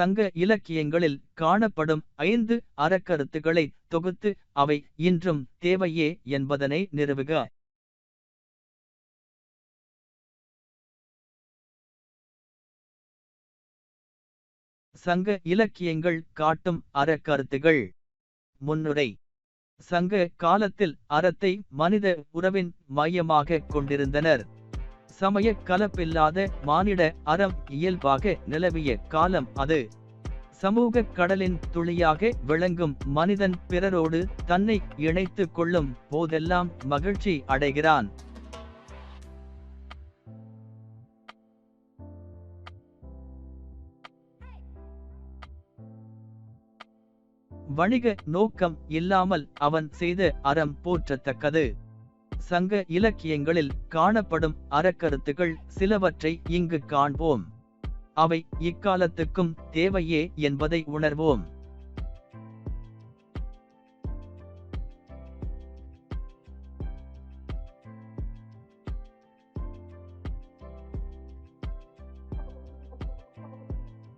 சங்க இலக்கியங்களில் காணப்படும் ஐந்து அறக்கருத்துக்களை தொகுத்து அவை இன்றும் தேவையே என்பதனை நிறுவுக. சங்க இலக்கியங்கள் காட்டும் அறக்கருத்துகள். முன்னுரை. சங்க காலத்தில் அறத்தை மனித உறவின் மையமாக கொண்டிருந்தனர். சமய கலப்பில்லாத மானிட அறம் இயல்பாக நிலவிய காலம் அது. சமூக கடலின் துளியாக விளங்கும் மனிதன் பிறரோடு தன்னை இணைத்துக் கொள்ளும் போதெல்லாம் மகிழ்ச்சி அடைகிறான். வணிக நோக்கம் இல்லாமல் அவன் செய்த அறம் போற்றத்தக்கது. சங்க இலக்கியங்களில் காணப்படும் அறக்கருத்துகள் சிலவற்றை இங்கு காண்போம். அவை இக்காலத்துக்கும் தேவையே என்பதை உணர்வோம்.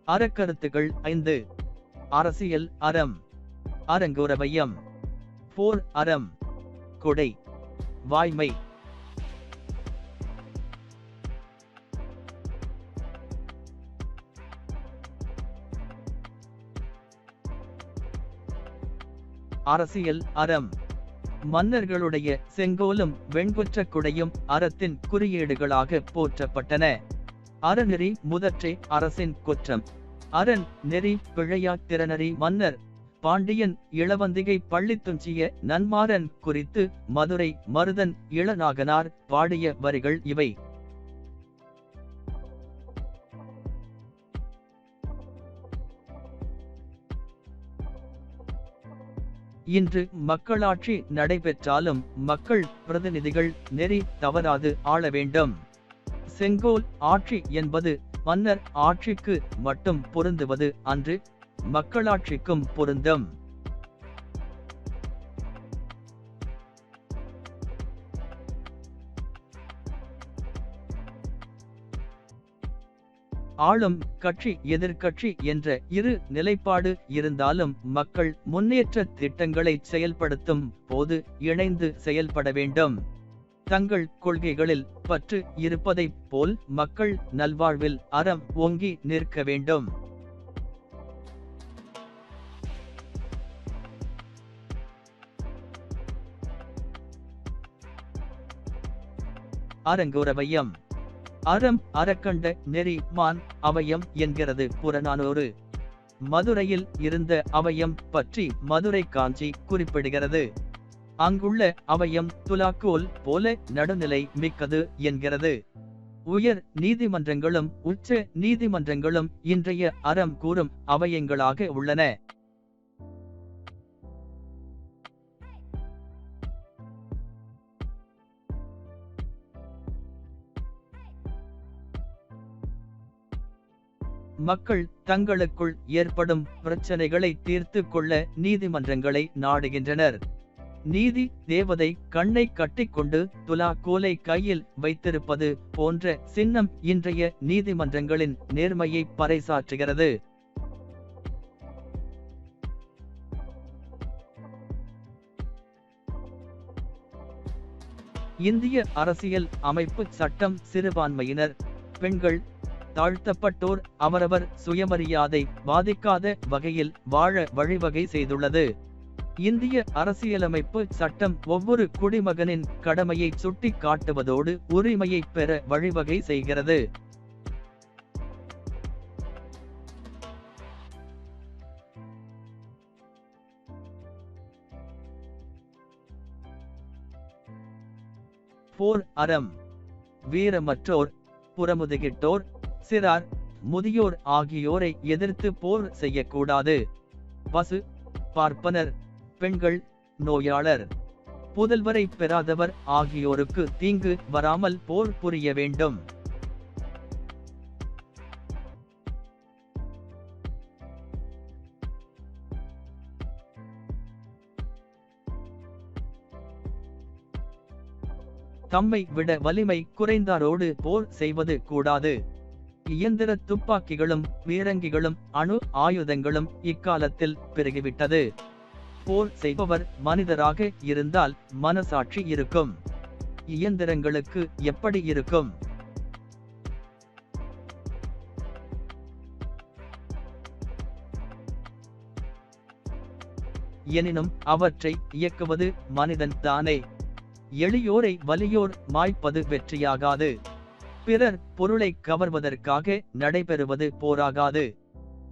அறக்கருத்துகள் ஐந்து. அரசியல் அறம். அரங்குரவையம். போர் அறம். கொடை. வாய்மை. அரசியல் அறம். மன்னர்களுடைய செங்கோலும் வெண்குற்ற குடையும் அறத்தின் குறியீடுகளாக போற்றப்பட்டன. அறநெறி முதற்றை அரசின் குற்றம். அரண் நெறி பிழையா திறனறி மன்னர் பாண்டியன் இளவந்திகை பள்ளித்துஞ்சிய நன்மாறன் குறித்து மதுரை மருதன் இளநாகனார் பாடிய வரிகள் இவை. இன்று மக்களாட்சி நடைபெற்றாலும் மக்கள் பிரதிநிதிகள் நெறி தவறாது ஆள வேண்டும். செங்கோல் ஆட்சி என்பது மன்னர் ஆட்சிக்கு மட்டும் பொருந்துவது அன்று மக்களாட்சிக்கும் பொருந்தும். ஆளும் கட்சி எதிர்கட்சி என்ற இரு நிலைப்பாடு இருந்தாலும் மக்கள் முன்னேற்ற திட்டங்களை செயல்படுத்தும் போது இணைந்து செயல்பட வேண்டும். தங்கள் கொள்கைகளில் பற்று இருப்பதைப் போல் மக்கள் நல்வாழ்வில் அறம் ஓங்கி நிற்க வேண்டும். அரங்குரவையம் அறம் அறக்கண்ட நெறி மான் அவயம் என்கிறது புறநானூறு. மதுரையில் இருந்த அவயம் பற்றி மதுரை காஞ்சி குறிப்பிடுகிறது. அங்குள்ள அவயம் துலாக்கோல் போல நடுநிலை மிக்கது என்கிறது. உயர் நீதிமன்றங்களும் உச்ச நீதிமன்றங்களும் இன்றைய அறம் கூறும் அவயங்களாக உள்ளன. மக்கள் தங்களுக்குள் ஏற்படும் பிரச்சனைகளை தீர்த்து கொள்ள நீதிமன்றங்களை நாடுகின்றனர். நீதி தேவதை கண்ணை கட்டிக்கொண்டு துலா கோலை கையில் வைத்திருப்பது போன்ற சின்னம் இன்றைய நீதிமன்றங்களின் நேர்மையை பறைசாற்றுகிறது. இந்திய அரசியல் அமைப்பு சட்டம் சிறுபான்மையினர் பெண்கள் தாழ்த்தப்பட்டோர் அவரவர் சுயமரியாதை பாதிக்காத வகையில் வாழ வழிவகை செய்துள்ளது. இந்திய அரசியலமைப்பு சட்டம் ஒவ்வொரு குடிமகனின் கடமையை சுட்டி காட்டுவதோடு உரிமையை பெற வழிவகை செய்கிறது. போர் அறம். வீரமற்றோர் புறமுதுகிட்டோர் சிறார் முதியோர் ஆகியோரை எதிர்த்து போர் செய்யக்கூடாது. பசு பார்ப்பனர் பெண்கள் நோயாளர். புதல்வரை பெறாதவர் ஆகியோருக்கு தீங்கு வராமல் போர் புரிய வேண்டும். தம்மை விட வலிமை குறைந்தாரோடு போர் செய்வது கூடாது. இயந்திர துப்பாக்கிகளும் பீரங்கிகளும் அணு ஆயுதங்களும் இக்காலத்தில் பெருகிவிட்டது. போர் செய்பவர் மனிதராக இருந்தால் மனசாட்சி இருக்கும். இயந்திரங்களுக்கு எப்படி இருக்கும்? எனினும் அவற்றை இயக்குவது மனிதன் தானே. எளியோரை வலியோர் மாய்ப்பது வெற்றியாகாது. பிறர் பொருளை கவர்வதற்காக நடைபெறுவது போராகாது.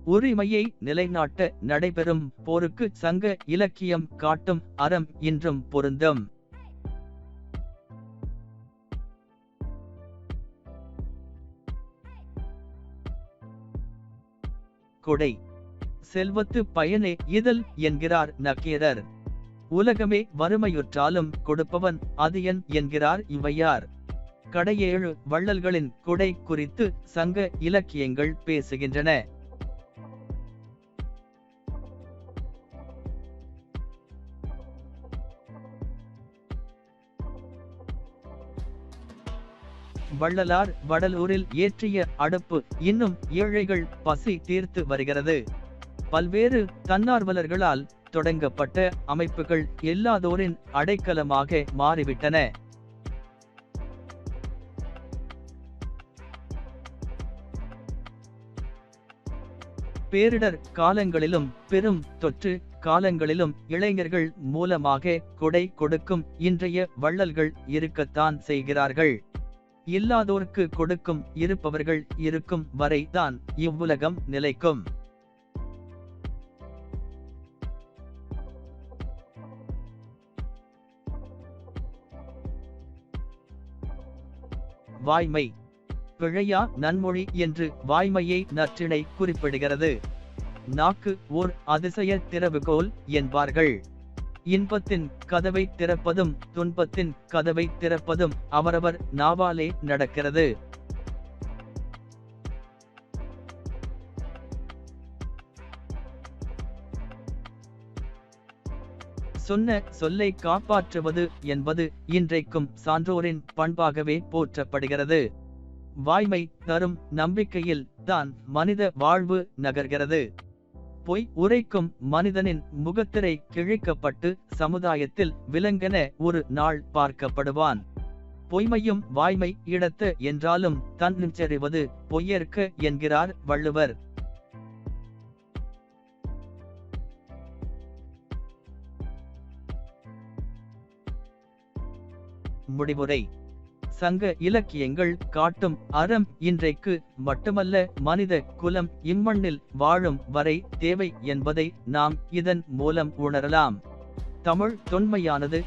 உரிமையை நிலைநாட்ட நடைபெறும் போருக்கு சங்க இலக்கியம் காட்டும் அறம் இன்றும் பொருந்தும். கொடை. செல்வத்து பயனே இதழ் என்கிறார் நக்கீரர். உலகமே வறுமையுற்றாலும் கொடுப்பவன் அதியன் என்கிறார் இவையார். கடையேழு வள்ளல்களின் கொடை குறித்து சங்க இலக்கியங்கள் பேசுகின்றன. வள்ளலார் வடலூரில் ஏற்றிய அடுப்பு இன்னும் ஏழைகள் பசி தீர்த்து வருகிறது. பல்வேறு தன்னார்வலர்களால் தொடங்கப்பட்ட அமைப்புகள் எல்லாதோரின் அடைக்கலமாக மாறிவிட்டன. பேரிடர் காலங்களிலும் பெரும் தொற்று காலங்களிலும் இளைஞர்கள் மூலமாக கொடை கொடுக்கும் இன்றைய வள்ளல்கள் இருக்கத்தான் செய்கிறார்கள். இல்லாதோர்க்கு கொடுக்கும் இருப்பவர்கள் இருக்கும் வரை தான் இவ்வுலகம் நிலைக்கும். வாய்மை பிழையா நன்மொழி என்று வாய்மையை நற்றிணை குறிப்பிடுகிறது. நாக்கு ஓர் அதிசய திறவுகோல் என்பார்கள். இன்பத்தின் கதவை திறப்பதும் துன்பத்தின் கதவை திறப்பதும் அவரவர் நாவாலே நடக்கிறது. சொன்ன சொல்லை காப்பாற்றுவது என்பது இன்றைக்கும் சான்றோரின் பண்பாகவே போற்றப்படுகிறது. வாய்மை தரும் நம்பிக்கையில் தான் மனித வாழ்வு நகர்கிறது. பொய் உரைக்கும் மனிதனின் முகத்திரை கிழிக்கப்பட்டு சமுதாயத்தில் விலங்கென ஒரு நாள் பார்க்கப்படுவான். பொய்மையும் வாய்மை இடத்து என்றாலும் தன் நிச்சறிவது பொய்யற்க என்கிறார் வள்ளுவர். முடிவுரை சங்க இலக்கியங்கள் காட்டும் அறம் இன்றைக்கு மட்டுமல்ல மனித குலம் இம்மண்ணில் வாழும் வரை தேவை என்பதை நாம் இதன் மூலம் உணரலாம். தமிழ் தொன்மையானது.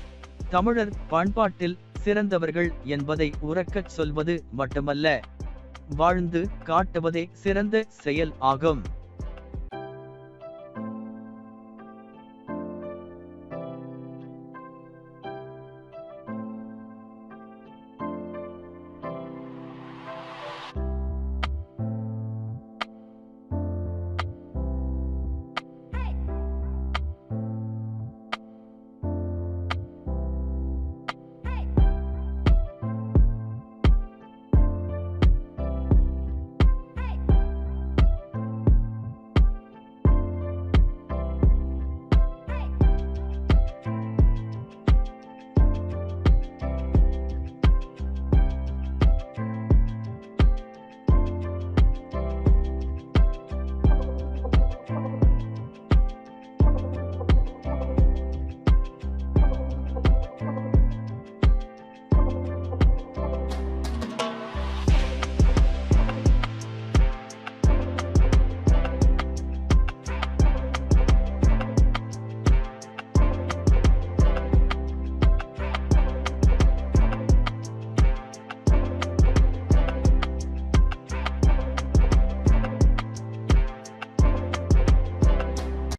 தமிழர் பண்பாட்டில் சிறந்தவர்கள் என்பதை உறக்கச் சொல்வது மட்டுமல்ல. வாழ்ந்து காட்டுவதே சிறந்த செயல் ஆகும்.